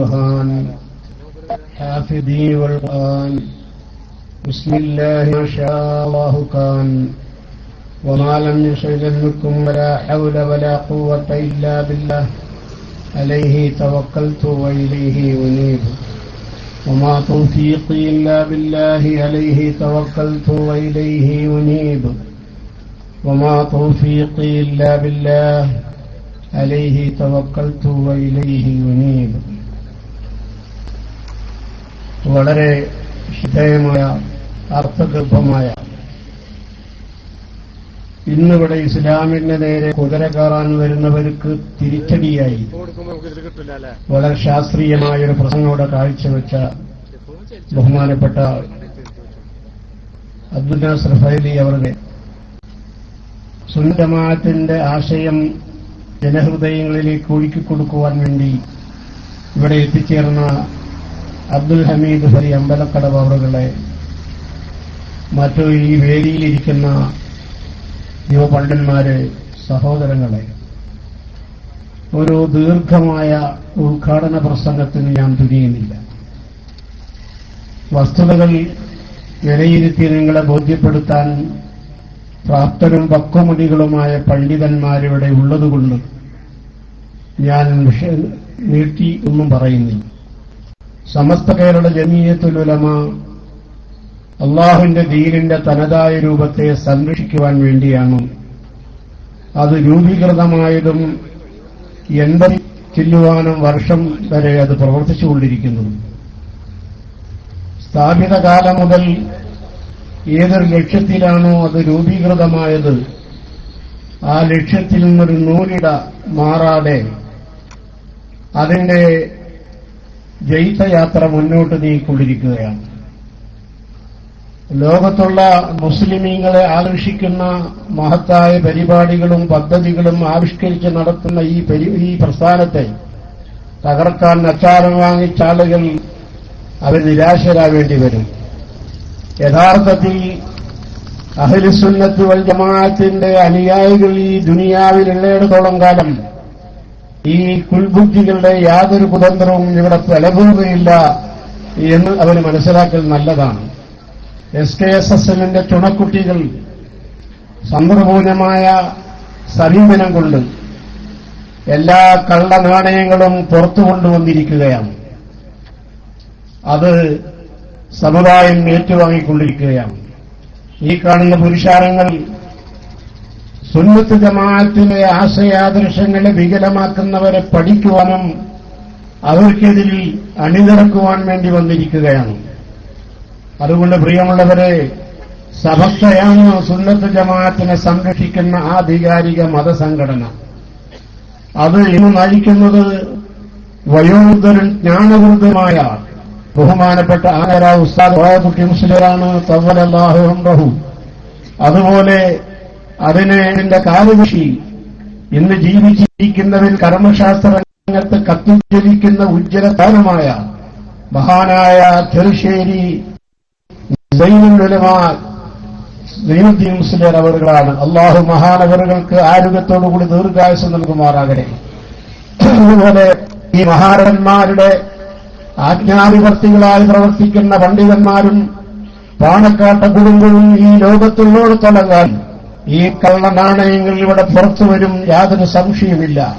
البرهان حافظي والقرآن بسم الله ما شاء الله كان. وما لم يكن ولا حول ولا قوة إلا بالله. عليه توكلت وإليه أنيب. وما توفيقي إلا بالله عليه توكلت وإليه أنيب. وما توفيقي إلا بالله عليه توكلت وإليه أنيب. വളരെ ശ്രദ്ധേയമായ അർത്ഥഗർഭമായ. ഇന്നിവിടെ ഇസ്ലാമിന്റെ നേരെ കുതിര കയറാൻ വരുന്നവർക്ക് തിരിച്ചടിയായി. വളരെ ശാസ്ത്രീയമായ ഒരു പ്രസംഗോടെ കാഴ്ചവെച്ച ബഹുമാനപ്പെട്ട അബ്ദുൽ നാസർ ഫൈലി അവരുടെ സുന്ദമാത്തിന്റെ ആശയം ജനഹൃദയങ്ങളിലേക്ക് ഒഴുക്കിക്കൊടുക്കുവാൻ വേണ്ടി ഇവിടെ എത്തിച്ചേർന്ന അബ്ദുൽ ഹമീദ് ഹരി അമ്പലക്കടവ് അവറുകളെ മറ്റു ഈ വേദിയിലിരിക്കുന്ന യുവപണ്ഡന്മാരെ സഹോദരങ്ങളെ ഒരു ദീർഘമായ ഉദ്ഘാടന പ്രസംഗത്തിന് ഞാൻ തുനിയുന്നില്ല. വസ്തുതകൾ വിലയിരുത്തി നിങ്ങളെ ബോധ്യപ്പെടുത്താൻ പ്രാപ്തരും പക്വമുടികളുമായ പണ്ഡിതന്മാരിവിടെ ഉള്ളതുകൊണ്ട് ഞാൻ നീട്ടി ഒന്നും പറയുന്നില്ല. സമസ്ത കേരള ജമീയത്തുലുലമ അള്ളാഹുവിന്റെ ദീനിന്റെ തനതായ രൂപത്തെ സംരക്ഷിക്കുവാൻ വേണ്ടിയാണ്. അത് രൂപീകൃതമായതും എൺപത് ചില്ലുവാനും വർഷം വരെ അത് പ്രവർത്തിച്ചുകൊണ്ടിരിക്കുന്നു. സ്ഥാപിത കാലം മുതൽ ഏതൊരു ലക്ഷ്യത്തിലാണോ അത് രൂപീകൃതമായത്? ആ ലക്ഷ്യത്തിൽ നിന്നൊരു നൂലിട മാറാതെ അതിന്റെ ജയിത്തയാത്ര മുന്നോട്ട് നീങ്ങിക്കൊണ്ടിരിക്കുകയാണ്. ലോകത്തുള്ള മുസ്ലിമീങ്ങളെ ആകർഷിക്കുന്ന മഹത്തായ പരിപാടികളും പദ്ധതികളും ആവിഷ്കരിച്ച് നടത്തുന്ന ഈ പരി- ഈ പ്രസ്ഥാനത്തെ തകർക്കാൻ അച്ചാരം വാങ്ങിച്ച ആളുകൾ അവർ നിരാശരാവേണ്ടി വരും. യഥാർത്ഥത്തിൽ അഹ്ലുസുന്നത്ത് വൽ ജമാഅത്തിന്റെ അനുയായികൾ ഈ ദുനിയാവിലുള്ളിടത്തോളം കാലം ഈ കുൽബുദ്ധികളുടെ യാതൊരു കുതന്ത്രവും ഇവിടെ ഫലഭൂമിയില്ല എന്ന് അവർ മനസ്സിലാക്കൽ നല്ലതാണ്. എസ് കെ എസ് എസ് എല്ലിന്റെ ചുണക്കുട്ടികൾ സമ്പൂർണമായ സമീപനം കൊണ്ട് എല്ലാ കള്ള നാണയങ്ങളും പുറത്തു കൊണ്ടുവന്നിരിക്കുകയാണ്. അത് സമുദായം ഏറ്റുവാങ്ങിക്കൊണ്ടിരിക്കുകയാണ്. ഈ കാണുന്ന പുരുഷാരങ്ങൾ സുന്നത്ത് ജമാഅത്തിലെ ആശയാദർശങ്ങളെ വികലമാക്കുന്നവരെ പഠിക്കുവാനും അവർക്കെതിരിൽ അണിനിരക്കുവാൻ വേണ്ടി വന്നിരിക്കുകയാണ്. അതുകൊണ്ട് പ്രിയമുള്ളവരെ സഭക്തയാണ് സുന്നത്ത് ജമാഅത്തിനെ സംരക്ഷിക്കുന്ന ആധികാരിക മതസംഘടന. അത് ഇന്ന് നയിക്കുന്നത് വയോവൃദ്ധരും ജ്ഞാനവൃദ്ധമായ ബഹുമാനപ്പെട്ട ആനര ഉസ്താദ് മുസ്ലിറാണ് തവ്വലല്ലാഹു അതുപോലെ അതിനെ എന്റെ കാലകൃഷി ഇന്ന് ജീവിച്ചിരിക്കുന്നതിൽ കർമ്മശാസ്ത്രരംഗത്ത് കത്തുജ്വലിക്കുന്ന ഉജ്ജ്വലതാരമായ മഹാനായ ചെറുശ്ശേരി സൈനുദ്ദീൻ മുസ്ലിയർ അവറുകളാണ്. അള്ളാഹു മഹാനവറുകൾക്ക് ആരോഗ്യത്തോടുകൂടി ദീർഘായുസ് നൽകുമാറാകട്ടെ. അതുപോലെ ഈ മഹാരന്മാരുടെ ആജ്ഞാധിപർത്തികളായി പ്രവർത്തിക്കുന്ന പണ്ഡിതന്മാരും പാണക്കാട്ട കുടുംബവും ഈ ലോകത്തുള്ളോടത്തോളം കാലം ഈ കള്ള നാണയങ്ങൾ ഇവിടെ പുറത്തു വരും യാതൊരു സംശയമില്ല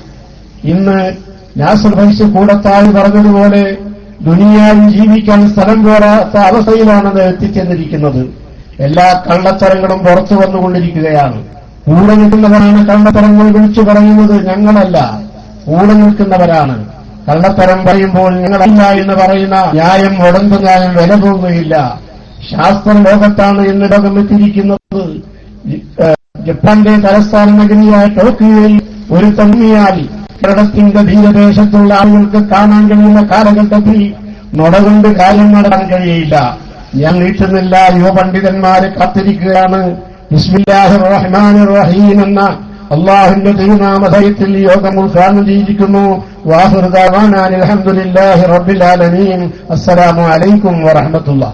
ഇന്ന് നാസർ ഭൈസ് കൂടത്തായി പറഞ്ഞതുപോലെ ദുനിയാവിൽ ജീവിക്കാൻ സ്ഥലം പോരാത്ത അവസ്ഥയിലാണത് എത്തിച്ചെന്നിരിക്കുന്നത് എല്ലാ കള്ളത്തരങ്ങളും പുറത്തു വന്നുകൊണ്ടിരിക്കുകയാണ്. കൂടെ നിൽക്കുന്നവരാണ് കള്ളത്തരങ്ങൾ വിളിച്ചു പറയുന്നത്. ഞങ്ങളല്ല. കൂടെ നിൽക്കുന്നവരാണ്. കള്ളത്തരം പറയുമ്പോൾ ഞങ്ങളല്ല എന്ന് പറയുന്ന ന്യായം ഉടമ്പ് ന്യായം വില പോകുകയില്ല. ശാസ്ത്രം ലോകത്താണ് ഇന്ന് ലോകം എത്തിയിരിക്കുന്നത് ജപ്പാന്റെ തലസ്ഥാന നഗരിയായ ടോക്കിയോയിൽ ഒരു തമ്മിയാൽ കേരളത്തിന്റെ തീരദേശത്തുള്ള ആളുകൾക്ക് കാണാൻ കഴിയുന്ന കാലഘട്ടത്തിൽ നുടകൊണ്ട് കാര്യം നടത്താൻ കഴിയില്ല. ഞാൻ നീട്ടുന്നില്ല. യുവപണ്ഡിതന്മാരെ കാത്തിരിക്കുകയാണ്. ബിസ്മില്ലാഹി റഹ്മാൻ റഹീം എന്ന അള്ളാഹുവിന്റെ തിരുനാമധയത്തിൽ യോഗം ഉദ്ഘാടനം ചെയ്തിരിക്കുന്നു. വാഹുർദാൻ അലഹമുല്ലാഹി റബ്ബിൽ ആലമീൻ അസ്സലാമു അലൈക്കും വറഹമത്തുള്ള